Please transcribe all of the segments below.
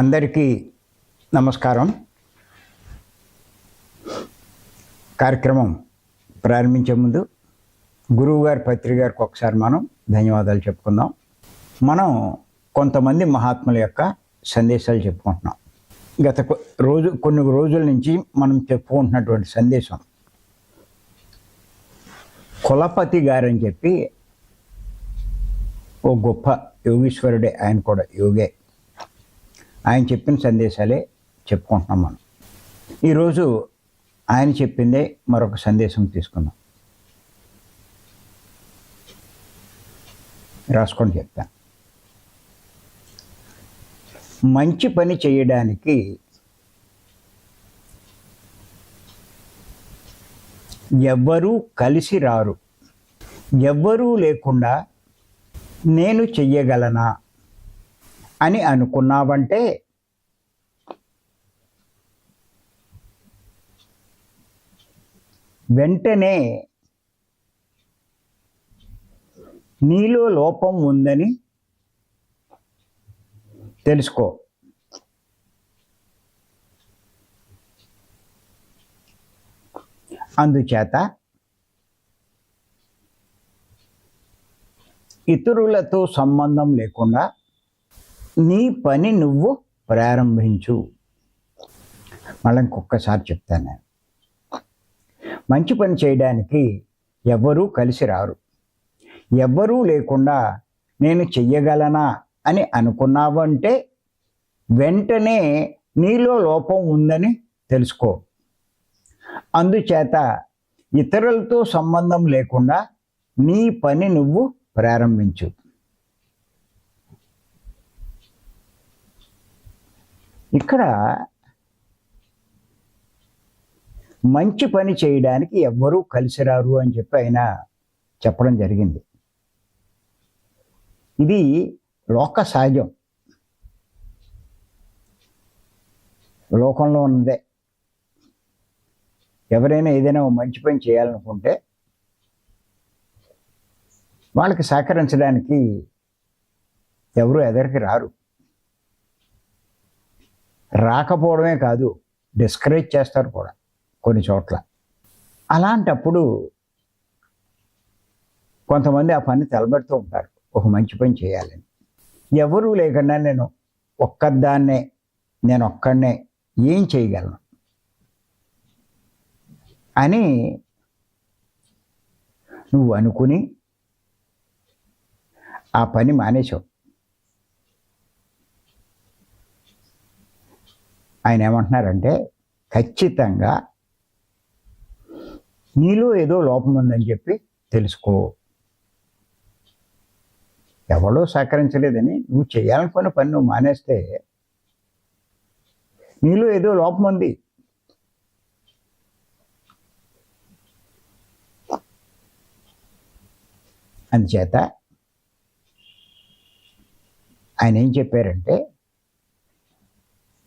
అందరికీ నమస్కారం. కార్యక్రమం ప్రారంభించే ముందు గురువు గారి పత్రిక గారికి ఒకసారి మనం ధన్యవాదాలు చెప్పుకుందాం. మనం కొంతమంది మహాత్ముల యొక్క సందేశాలు చెప్పుకుంటున్నాం. గత రోజు కొన్ని రోజుల నుంచి మనం చెప్పుకుంటున్నటువంటి సందేశం కులపతి గారని చెప్పి ఓ గొప్ప యోగీశ్వరుడే ఆయన కూడా యోగే. ఆయన చెప్పిన సందేశాలే చెప్పుకుంటున్నాం మనం. ఈరోజు ఆయన చెప్పిందే మరొక సందేశం తీసుకుందాం. రాసుకొని చెప్తాను మంచి పని చేయడానికి ఎవ్వరూ కలిసి రారు. ఎవ్వరూ లేకుండా నేను చెయ్యగలనా? అని అనుకున్నావంటే వెంటనే నీలో లోపం ఉందని తెలుసుకో. అందుచేత ఇతరులతో సంబంధం లేకుండా నీ పని నువ్వు ప్రారంభించు. మళ్ళీ ఇంకొకసారి చెప్తాను నేను. మంచి పని చేయడానికి ఎవ్వరూ కలిసి రారు. ఎవ్వరూ లేకుండా నేను చెయ్యగలనా అని అనుకున్నావంటే వెంటనే నీలో లోపం ఉందని తెలుసుకో. అందుచేత ఇతరులతో సంబంధం లేకుండా నీ పని నువ్వు ప్రారంభించు. ఇక్కడ మంచి పని చేయడానికి ఎవ్వరూ కలిసి రారు అని చెప్పి ఆయన చెప్పడం జరిగింది. ఇది లోక సహజం. లోకంలో ఉన్నదే. ఎవరైనా ఏదైనా మంచి పని చేయాలనుకుంటే వాళ్ళకి సహకరించడానికి ఎవరు ఎదరికి రారు. రాకపోవడమే కాదు డిస్కరేజ్ చేస్తారు కూడా కొన్ని చోట్ల. అలాంటప్పుడు కొంతమంది ఆ పని తలబెడుతూ ఉంటారు. ఒక మంచి పని చేయాలని. ఎవరూ లేకుండా నేను ఒక్కదాన్నే నేను ఒక్కడనే ఏం చేయగలను? అని నువ్వు అనుకుని ఆ పని మానేశావు. ఆయన ఏమంటున్నారంటే ఖచ్చితంగా నీలో ఏదో లోపం ఉందని చెప్పి తెలుసుకో. ఎవడో సహకరించలేదని నువ్వు చేయాలనుకున్న పని నువ్వు మానేస్తే నీలో ఏదో లోపం ఉంది. అందుచేత ఆయన ఏం చెప్పారంటే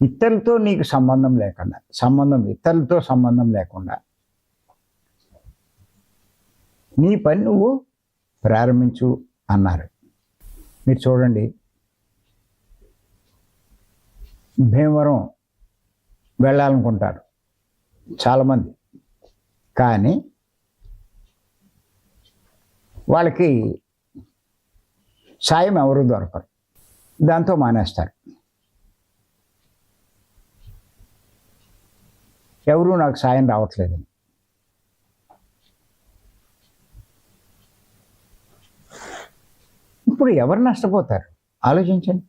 ఇతరులతో నీకు సంబంధం లేకుండా సంబంధం ఇతరులతో సంబంధం లేకుండా. నీ పని నువ్వు ప్రారంభించు అన్నారు. మీరు చూడండి. భీమవరం వెళ్ళాలనుకుంటారు చాలామంది. కానీ వాళ్ళకి సాయం ఎవరు దొరకరు. దాంతో మానేస్తారు. ఎవరూ నాకు సాయం రావట్లేదని. ఇప్పుడు ఎవరు నష్టపోతారు? ఆలోచించండి.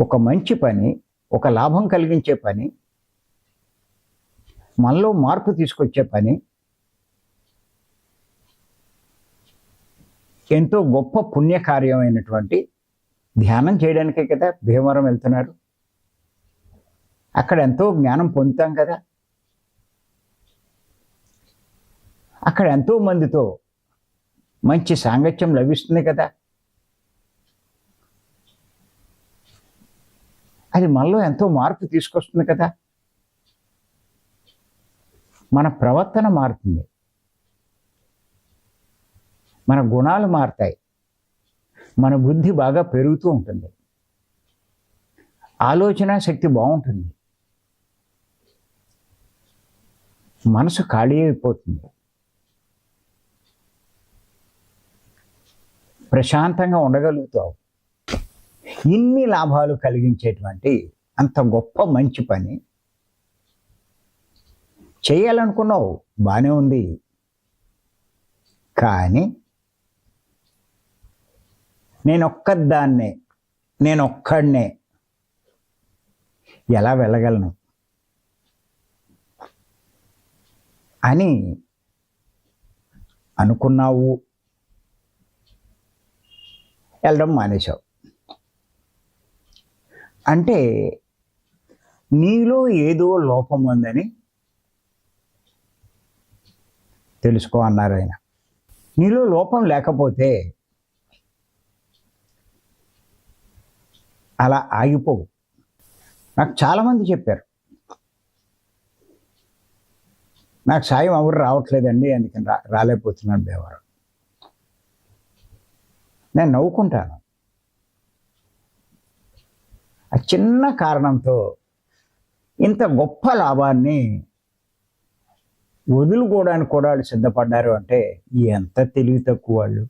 ఒక మంచి పని ఒక లాభం కలిగించే పని మనలో మార్పు తీసుకొచ్చే పని ఎంతో గొప్ప పుణ్యకార్యమైనటువంటి ధ్యానం చేయడానికే కదా భీమవరం వెళ్తున్నారు. అక్కడ ఎంతో జ్ఞానం పొందుతాం కదా. అక్కడ ఎంతో మందితో మంచి సాంగత్యం లభిస్తుంది కదా. అది మనలో ఎంతో మార్పు తీసుకొస్తుంది కదా. మన ప్రవర్తన మారుతుంది. మన గుణాలు మారుతాయి. మన బుద్ధి బాగా పెరుగుతూ ఉంటుంది. ఆలోచన శక్తి బాగుంటుంది. మనసు ఖాళీ అయిపోతుంది. ప్రశాంతంగా ఉండగలుగుతావు. ఇన్ని లాభాలు కలిగించేటువంటి అంత గొప్ప మంచి పని చేయాలనుకున్నావు. బాగానే ఉంది. కానీ నేను ఒక్కదాన్నే నేను ఒక్కడనే ఎలా వెళ్ళగలను? అని అనుకున్నావు. వెళ్ళడం మానేశావు. అంటే నీలో ఏదో లోపం ఉందని తెలుసుకో అన్నారు ఆయన. నీలో లోపం లేకపోతే అలా ఆగిపోవు. నాకు చాలామంది చెప్పారు నాకు సాయం ఎవరు రావట్లేదండి అందుకని రా రాలేకపోతున్నాను దేవరం నేను నవ్వుకుంటాను. ఆ చిన్న కారణంతో ఇంత గొప్ప లాభాన్ని వదులుకోవడానికి కూడా వాళ్ళు సిద్ధపడ్డారు అంటే ఎంత తెలివి తక్కువ వాళ్ళు.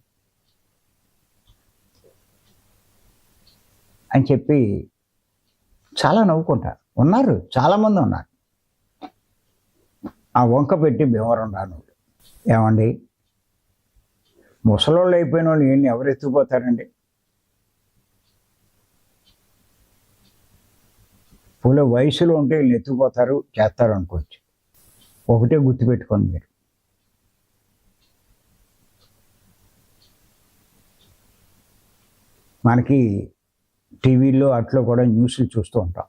అని చెప్పి చాలా నవ్వుకుంటారు ఉన్నారు చాలామంది ఉన్నారు. ఆ వంక పెట్టి భీమవరం రాను. ఏమండి? ముసలోళ్ళు అయిపోయిన వాళ్ళు ఏంటి? ఎవరు ఎత్తుకుపోతారండి? పూల వయసులో ఉంటే వీళ్ళు ఎత్తుకుపోతారు చేస్తారు అనుకోవచ్చు. ఒకటే గుర్తుపెట్టుకోండి మీరు. మనకి టీవీలో అట్లో కూడా న్యూస్లు చూస్తూ ఉంటాం.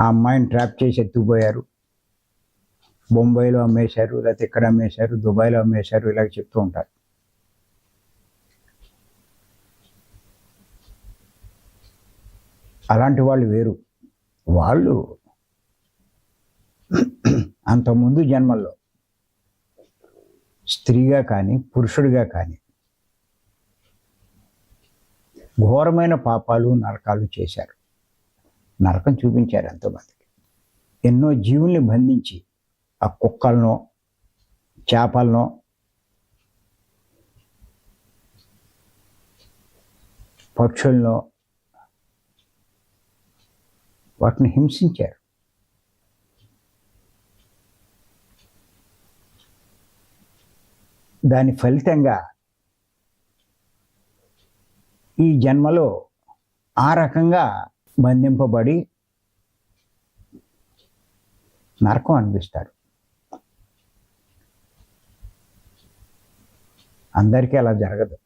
ఆ అమ్మాయిని ట్రాప్ చేసి ఎత్తుకుపోయారు. బొంబాయిలో అమ్మేశారు లేకపోతే ఇక్కడ అమ్మేశారు దుబాయ్లో అమ్మేశారు ఇలాగ చెప్తూ ఉంటారు. అలాంటి వాళ్ళు వేరు. వాళ్ళు అంతకుముందు జన్మల్లో స్త్రీగా కానీ పురుషుడిగా కానీ ఘోరమైన పాపాలు నరకాలు చేశారు. నరకం చూపించారు ఎంతోమందికి. ఎన్నో జీవుల్ని బంధించి ఆ కుక్కలను చేపలను పక్షులను వాటిని హింసించారు. దాని ఫలితంగా ఈ జన్మలో ఆ రకంగా బంధింపబడి నరకం అనిపిస్తారు అందరికీ అలా జరగదు.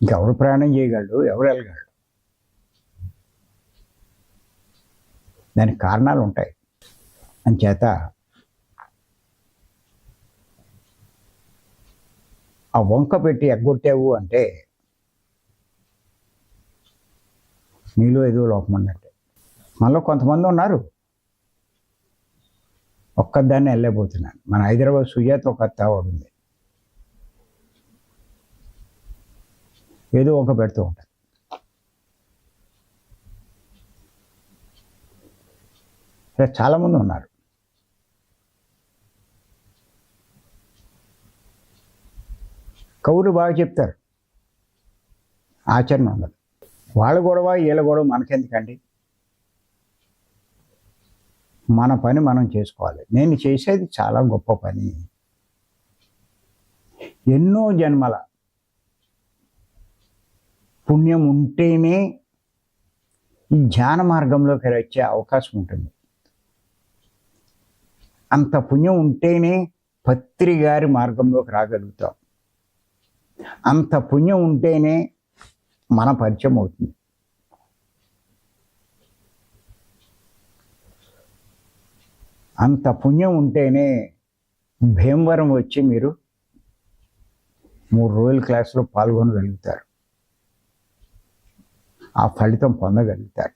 ఇంకెవరు ప్రయాణం చేయగలడు? ఎవరు వెళ్ళగలడు? దానికి కారణాలు ఉంటాయి. అంచేత ఆ వంక పెట్టి ఎగ్గొట్టావు అంటే నీలో ఏదో లోపం ఉన్నట్టే మనలో కొంతమంది ఉన్నారు. ఒక్కదాన్ని వెళ్ళలేకపోతున్నాను మన హైదరాబాద్ సుజాత ఒక అత్తావాడు ఉంది. ఏదో ఒక పెడుతూ ఉంటుంది ఇలా చాలామంది ఉన్నారు. కవులు బాగా చెప్తారు. ఆచరణ ఉండదు. వాళ్ళ గొడవ వీళ్ళ గొడవ మనకెందుకండి? మన పని మనం చేసుకోవాలి. నేను చేసేది చాలా గొప్ప పని. ఎన్నో జన్మల పుణ్యం ఉంటేనే ఈ ధ్యాన మార్గంలోకి వచ్చే అవకాశం ఉంటుంది. అంత పుణ్యం ఉంటేనే పత్రి గారి మార్గంలోకి రాగలుగుతాం. అంత పుణ్యం ఉంటేనే మన పరిచయం అవుతుంది. అంత పుణ్యం ఉంటేనే భీమవరం వచ్చి మీరు మూడు రోజుల క్లాసులో పాల్గొనగలుగుతారు. ఆ ఫలితం పొందగలుగుతారు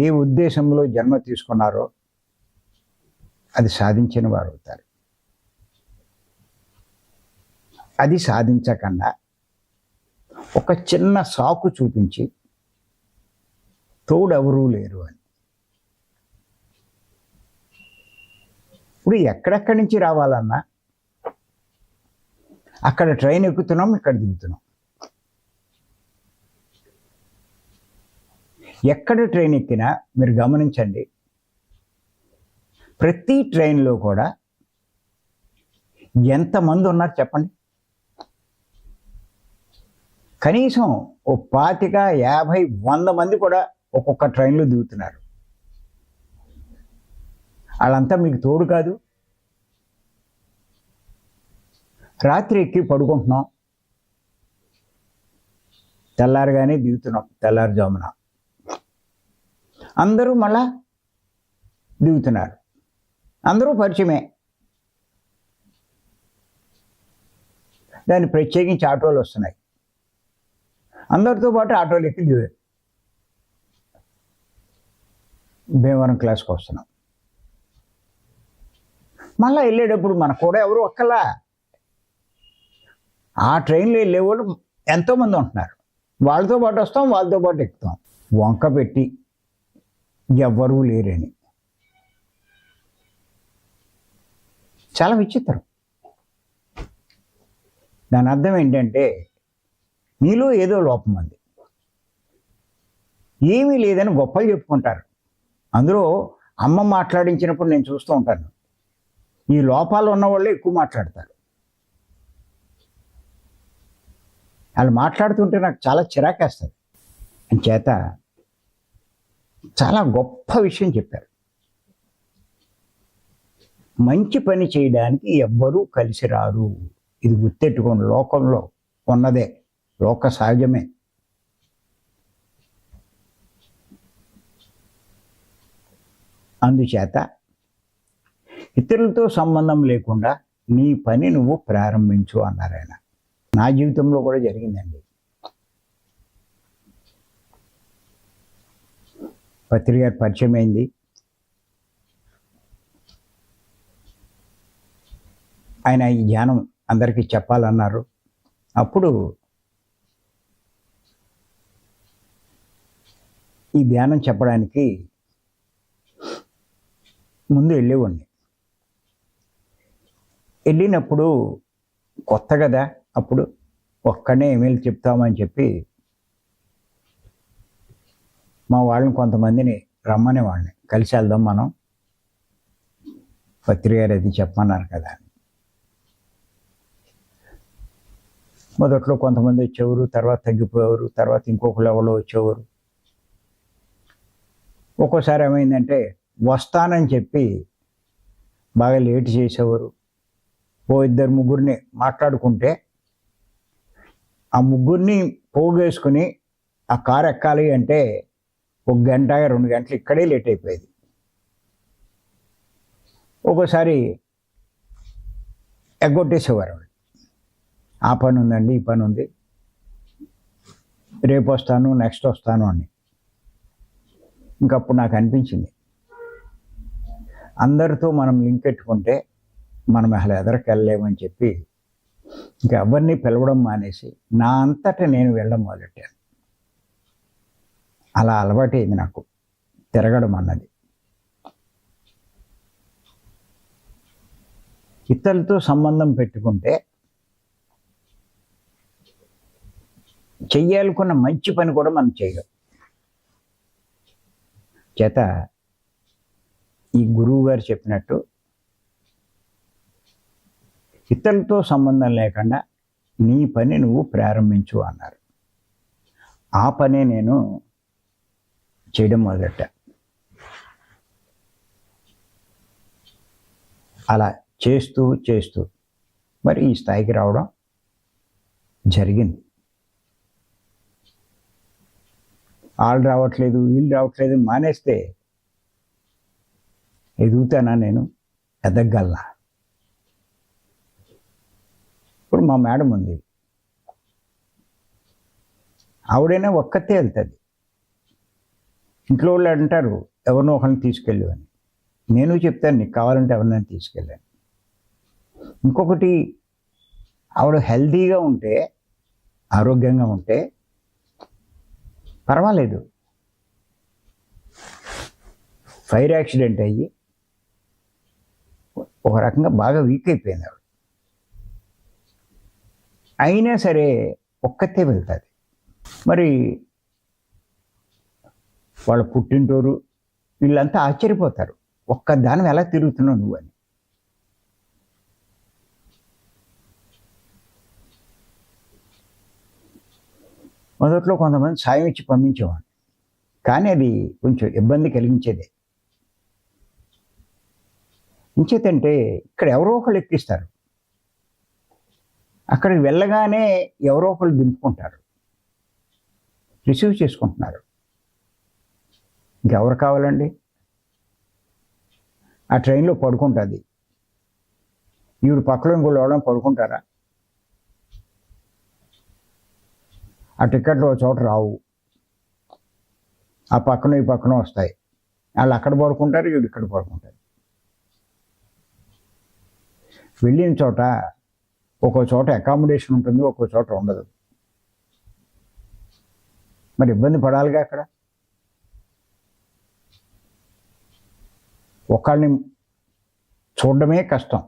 ఏ ఉద్దేశంలో జన్మ తీసుకున్నారో అది సాధించిన వారు అవుతారు. అది సాధించకుండా ఒక చిన్న సాకు చూపించి తోడెవరూ లేరు అని. ఇప్పుడు ఎక్కడెక్కడి నుంచి రావాలన్నా అక్కడ ట్రైన్ ఎక్కుతున్నాం ఇక్కడ దిగుతున్నాం. ఎక్కడ ట్రైన్ ఎక్కినా మీరు గమనించండి ప్రతి ట్రైన్లో కూడా ఎంతమంది ఉన్నారు చెప్పండి? కనీసం ఓ పాతిక యాభై వంద మంది కూడా ఒక్కొక్క ట్రైన్లో దిగుతున్నారు. వాళ్ళంతా మీకు తోడు కాదు. రాత్రి ఎక్కి పడుకుంటున్నాం. తెల్లారుగానే దిగుతున్నాం తెల్లారుజామున. అందరూ మళ్ళా దిగుతున్నారు. అందరూ పరిచయమే. దాన్ని ప్రత్యేకించి ఆటోలు వస్తున్నాయి. అందరితో పాటు ఆటోలు ఎక్కి దిగారు భీమవరం క్లాస్కి వస్తున్నాం. మళ్ళీ వెళ్ళేటప్పుడు మన కూడా ఎవరు ఒక్కలా. ఆ ట్రైన్లో వెళ్ళేవాళ్ళు ఎంతోమంది ఉంటున్నారు. వాళ్ళతో పాటు వస్తాం వాళ్ళతో పాటు ఎక్కుతాం. వంక పెట్టి ఎవ్వరూ లేరని. చాలా విచిత్రం. దాని అర్థం ఏంటంటే మీలో ఏదో లోపం ఉంది. ఏమీ లేదని గొప్పలు చెప్పుకుంటారు. అందులో అమ్మ మాట్లాడించినప్పుడు నేను చూస్తూ ఉంటాను. ఈ లోపాలు ఉన్న వాళ్ళే ఎక్కువ మాట్లాడతారు. వాళ్ళు మాట్లాడుతుంటే నాకు చాలా చిరాకేస్తుంది. చేత చాలా గొప్ప విషయం చెప్పారు. మంచి పని చేయడానికి ఎవ్వరూ కలిసి రారు. ఇది గుర్తెట్టుకోండి లోకంలో ఉన్నదే. లోక సహజమే. అందుచేత ఇతరులతో సంబంధం లేకుండా నీ పని నువ్వు ప్రారంభించు అన్నారు ఆయన. నా జీవితంలో కూడా జరిగిందండి. పత్రిక పరిచయం అయింది. ఆయన ఈ ధ్యానం అందరికీ చెప్పాలన్నారు. అప్పుడు ఈ ధ్యానం చెప్పడానికి ముందు వెళ్ళేవాడిని. వెళ్ళినప్పుడు కొత్త కదా అప్పుడు ఒక్కనే ఏమేలు చెప్తామని చెప్పి మా వాళ్ళని కొంతమందిని రమ్మనే వాళ్ళని కలిసి వెళ్దాం మనం పత్రి గారు అది చెప్పమన్నారు కదా అని. మొదట్లో కొంతమంది వచ్చేవారు తర్వాత తగ్గిపోయేవారు తర్వాత ఇంకొకరు ఎవరో వచ్చేవారు. ఒక్కోసారి ఏమైందంటే వస్తానని చెప్పి బాగా లేట్ చేసేవారు. ఓ ఇద్దరు ముగ్గురిని మాట్లాడుకుంటే ఆ ముగ్గురిని పోగేసుకుని ఆ కారు ఎక్కాలి అంటే ఒక గంట రెండు గంటలు ఇక్కడే లేట్ అయిపోయేది. ఒక్కోసారి ఎగ్గొట్టేసేవారు ఆ పని ఉందండి ఈ పని ఉంది. రేపు వస్తాను నెక్స్ట్ వస్తాను అని. ఇంకప్పుడు నాకు అనిపించింది. అందరితో మనం లింక్ పెట్టుకుంటే మనం అసలు ఎదరికి వెళ్ళలేమని చెప్పి ఇంకా ఎవరిని పిలవడం మానేసి నా అంతట నేను వెళ్ళడం మొదలెట్టాను. అలా అలవాటైంది నాకు తిరగడం అన్నది. ఇతరులతో సంబంధం పెట్టుకుంటే చెయ్యాలనుకున్న మంచి పని కూడా మనం చేయగలం. చేత ఈ గురువు గారు చెప్పినట్టు ఇతరులతో సంబంధం లేకుండా నీ పని నువ్వు ప్రారంభించు అన్నారు. ఆ పనే నేను చేయడం మొదలెట్టా. అలా చేస్తూ చేస్తూ మరి ఈ స్థాయికి రావడం జరిగింది. వాళ్ళు రావట్లేదు వీళ్ళు రావట్లేదు మానేస్తే ఎదుగుతానా నేను? ఎదగలనా ఇప్పుడు మా మేడం ఉంది. ఆవిడైనా ఒక్కతే వెళ్తుంది. ఇంట్లో వాళ్ళు అంటారు ఎవరినో ఒకరిని తీసుకెళ్ళు అని. నేను చెప్తాను నీకు కావాలంటే ఎవరినైనా తీసుకెళ్ళాను ఇంకొకటి ఆవిడ హెల్తీగా ఉంటే ఆరోగ్యంగా ఉంటే పర్వాలేదు. ఫైర్ యాక్సిడెంట్ అయ్యి ఒక రకంగా బాగా వీక్ అయిపోయింది ఆవిడ. అయినా సరే ఒక్కతే వెళ్తుంది. మరి వాళ్ళ పుట్టింటోరు వీళ్ళంతా ఆశ్చర్యపోతారు. ఒక్క దానం ఎలా తిరుగుతున్నావు నువ్వు అని. మొదట్లో కొంతమంది సాయం ఇచ్చి పంపించేవాడు కానీ అది కొంచెం ఇబ్బంది కలిగించేదే. ఇంచేతంటే ఇక్కడ ఎవరో ఒకళ్ళు ఎక్కిస్తారు. అక్కడికి వెళ్ళగానే ఎవరో ఒకళ్ళు దింపుకుంటారు. రిసీవ్ చేసుకుంటున్నారు. ఇంకెవరు కావాలండి? ఆ ట్రైన్లో పడుకుంటుంది. ఈవిడ పక్కలో ఇంకోళ్ళు ఎవరైనా పడుకుంటారా? ఆ టికెట్లు ఒక చోట రావు. ఆ పక్కన ఈ పక్కన వస్తాయి. వాళ్ళు అక్కడ పడుకుంటారు వీడు ఇక్కడ పడుకుంటారు. వెళ్ళిన చోట ఒక్కో చోట అకామిడేషన్ ఉంటుంది ఒక్కో చోట ఉండదు. మరి ఇబ్బంది పడాలిగా అక్కడ? ఒకళ్ళని చూడడమే కష్టం.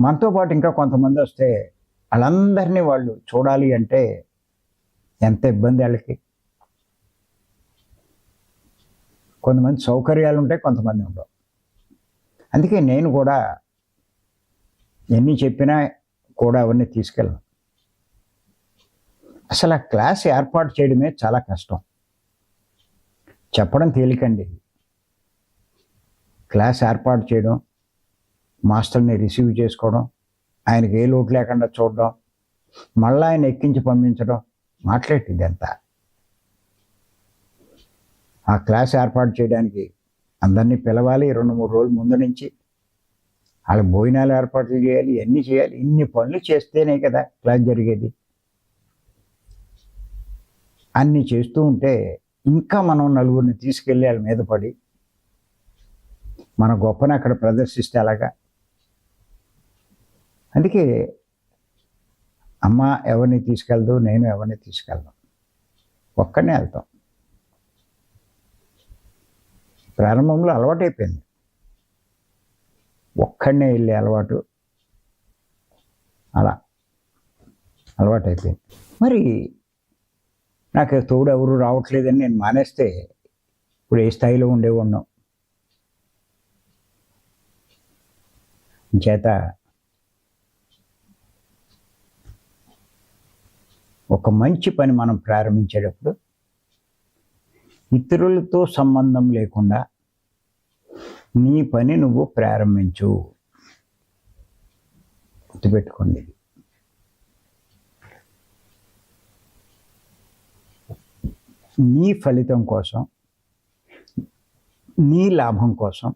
మనతో పాటు ఇంకా కొంతమంది వస్తే వాళ్ళందరినీ వాళ్ళు చూడాలి అంటే ఎంత ఇబ్బంది వాళ్ళకి. కొంతమంది సౌకర్యాలు ఉంటాయి కొంతమంది ఉండవు. అందుకే నేను కూడా ఎన్ని చెప్పినా కూడా అవన్నీ తీసుకెళ్ళను. అసలు ఆ క్లాస్ ఏర్పాటు చేయడమే చాలా కష్టం. చెప్పడం తేలికండి. క్లాస్ ఏర్పాటు చేయడం మాస్టర్ని రిసీవ్ చేసుకోవడం ఆయనకి ఏ లోటు లేకుండా చూడడం మళ్ళీ ఆయన ఎక్కించి పంపించడం మాట్లాడేది ఎంత ఆ క్లాస్ ఏర్పాటు చేయడానికి అందరినీ పిలవాలి రెండు మూడు రోజుల ముందు నుంచి. వాళ్ళ భోజనాలు ఏర్పాట్లు చేయాలి ఇవన్నీ చేయాలి. ఇన్ని పనులు చేస్తేనే కదా క్లాస్ జరిగేది. అన్ని చేస్తూ ఉంటే ఇంకా మనం నలుగురిని తీసుకెళ్ళి వాళ్ళ మీద పడి మన గొప్పని అక్కడ ప్రదర్శిస్తే అలాగా. అందుకే అమ్మ ఎవరిని తీసుకెళ్దు నేను ఎవరిని తీసుకెళ్ళను ఒక్కనే వెళ్తాం. ప్రారంభంలో అలవాటైపోయింది. ఒక్కడనే వెళ్ళే అలవాటు అలా అలవాటైపోయింది. మరి నాకు తోడు ఎవరు రావట్లేదని నేను మానేస్తే ఇప్పుడు ఏ స్థాయిలో ఉండేవాడినాం? చేత ఒక మంచి పని మనం ప్రారంభించేటప్పుడు ఇతరులతో సంబంధం లేకుండా నీ పని నువ్వు ప్రారంభించు. గుర్తుపెట్టుకోండి నీ ఫలితం కోసం నీ లాభం కోసం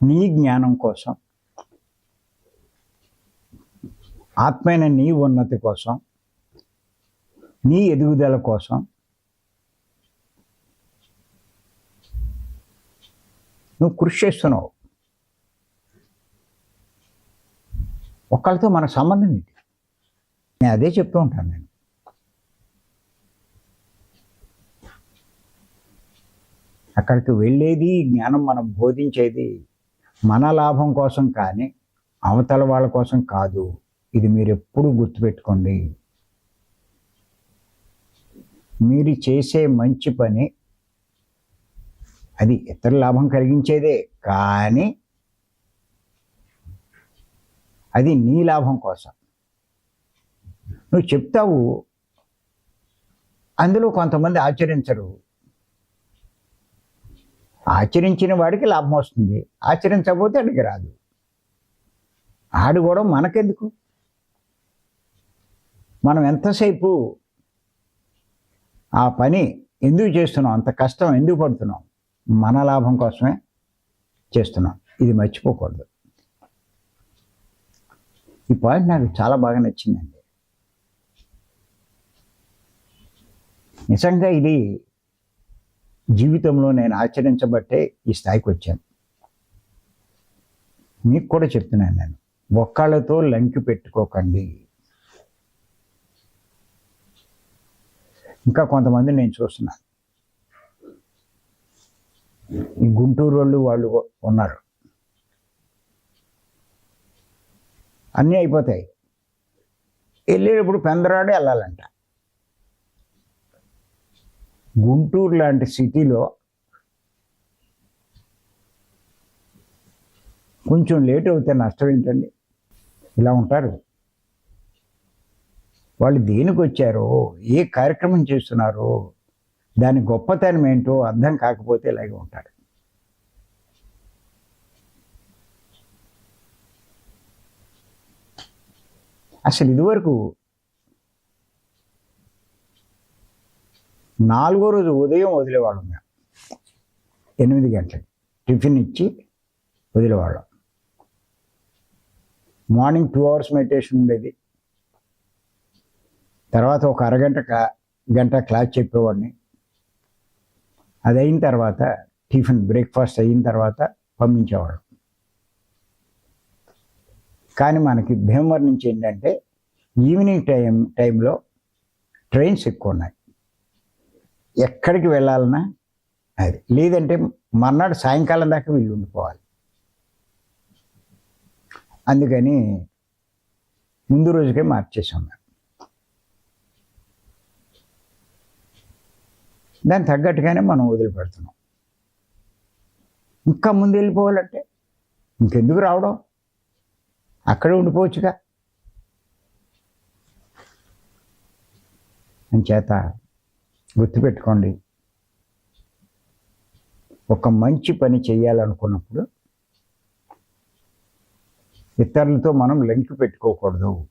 నీ జ్ఞానం కోసం ఆత్మైన నీ ఉన్నతి కోసం నీ ఎదుగుదల కోసం నువ్వు కృషి చేస్తున్నావు. ఒకళ్ళతో మన సంబంధం ఏంటి? నేను అదే చెప్తూ ఉంటాను నేను. అక్కడికి వెళ్ళేది జ్ఞానం మనం బోధించేది మన లాభం కోసం కానీ అవతల వాళ్ళ కోసం కాదు. ఇది మీరు ఎప్పుడూ గుర్తుపెట్టుకోండి. మీరు చేసే మంచి పని అది ఇతర లాభం కలిగించేదే. కానీ అది నీ లాభం కోసం. నువ్వు చెప్తావు అందులో కొంతమంది ఆచరించరు. ఆచరించిన వాడికి లాభం వస్తుంది. ఆచరించకపోతే అడిగి రాదు. ఆడు కూడా మనకెందుకు? మనం ఎంతసేపు ఆ పని ఎందుకు చేస్తున్నాం? అంత కష్టం ఎందుకు పడుతున్నాం? మన లాభం కోసమే చేస్తున్నాం. ఇది మర్చిపోకూడదు. ఈ పాయింట్ నాకు చాలా బాగా నచ్చిందండి. నిజంగా ఇది జీవితంలో నేను ఆచరించబట్టే ఈ స్థాయికి వచ్చాను. మీకు కూడా చెప్తున్నాను నేను. ఒక్కళ్ళతో లంకి పెట్టుకోకండి. ఇంకా కొంతమంది నేను చూస్తున్నాను ఈ గుంటూరు వాళ్ళు వాళ్ళు ఉన్నారు. అన్నీ అయిపోతాయి. వెళ్ళేటప్పుడు పెందరాడే వెళ్ళాలంట. గుంటూరు లాంటి సిటీలో కొంచెం లేట్ అవుతే నష్టం ఏంటండి? ఇలా ఉంటారు. వాళ్ళు దేనికి వచ్చారో ఏ కార్యక్రమం చేస్తున్నారో దాని గొప్పతనం ఏంటో అర్థం కాకపోతే ఇలాగే ఉంటాడు. అసలు ఇదివరకు నాలుగో రోజు ఉదయం వదిలేవాళ్ళం మేము. ఎనిమిది గంటలకి. టిఫిన్ ఇచ్చి వదిలేవాళ్ళం. మార్నింగ్ టూ అవర్స్ మెడిటేషన్ ఉండేది. తర్వాత ఒక అరగంట క్లా- గంట క్లాస్ చెప్పేవాడిని. అది అయిన తర్వాత టిఫిన్ బ్రేక్ఫాస్ట్ అయిన తర్వాత పంపించేవాళ్ళం కానీ మనకి భీమవరం నుంచి ఏంటంటే ఈవినింగ్ టైం టైంలో ట్రైన్స్ ఎక్కువ ఉన్నాయి ఎక్కడికి వెళ్ళాలన్నా అది. లేదంటే మర్నాడు సాయంకాలం దాకా వీళ్ళు ఉండిపోవాలి. అందుకని ముందు రోజుకే మార్చేసాం దాన్ని తగ్గట్టుగానే మనం వదిలిపెడుతున్నాం. ఇంకా ముందు వెళ్ళిపోవాలంటే ఇంకెందుకు రావడం? అక్కడే ఉండిపోవచ్చుగా. చేత గుర్తుపెట్టుకోండి ఒక మంచి పని చేయాలనుకున్నప్పుడు ఇతరులతో మనం లింక్ పెట్టుకోకూడదు.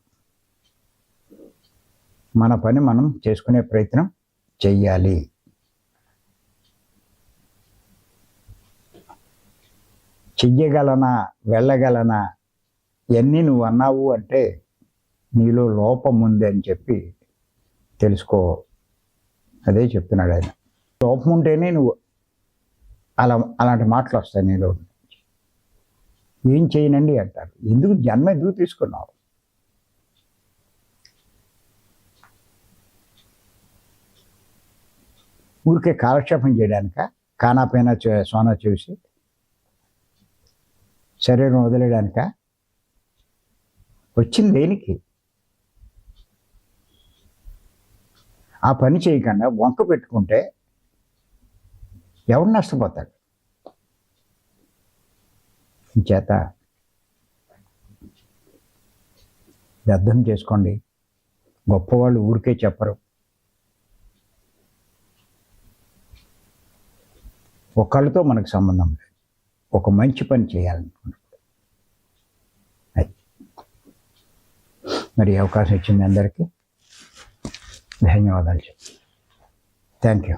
మన పని మనం చేసుకునే ప్రయత్నం చెయ్యాలి చెయ్యగలనా వెళ్ళగలనా ఇవన్నీ నువ్వు అన్నావు అంటే నీలో లోపం ఉంది అని చెప్పి తెలుసుకో. అదే చెప్తున్నాడు ఆయన. లోపం ఉంటేనే నువ్వు అలా అలాంటి మాటలు వస్తాయి నీలో. ఏం చేయనండి అంటారు. ఎందుకు జన్మ ఎందుకు తీసుకున్నావు? ఊరికే కాలక్షేపం చేయడానిక? కానాపైన చే- సోనా చూసి శరీరం వదిలేయడానిక? వచ్చింది దేనికి? ఆ పని చేయకుండా వంక పెట్టుకుంటే ఎవడు నష్టపోతాడు చేత ఇది అర్థం చేసుకోండి. గొప్పవాళ్ళు ఊరికే చెప్పరు. ఒకళ్ళతో మనకు సంబంధం లేదు. ఒక మంచి పని చేయాలనుకున్నప్పుడు. అది. మరి అవకాశం ఇచ్చింది అందరికీ ధన్యవాదాలు థ్యాంక్ యూ.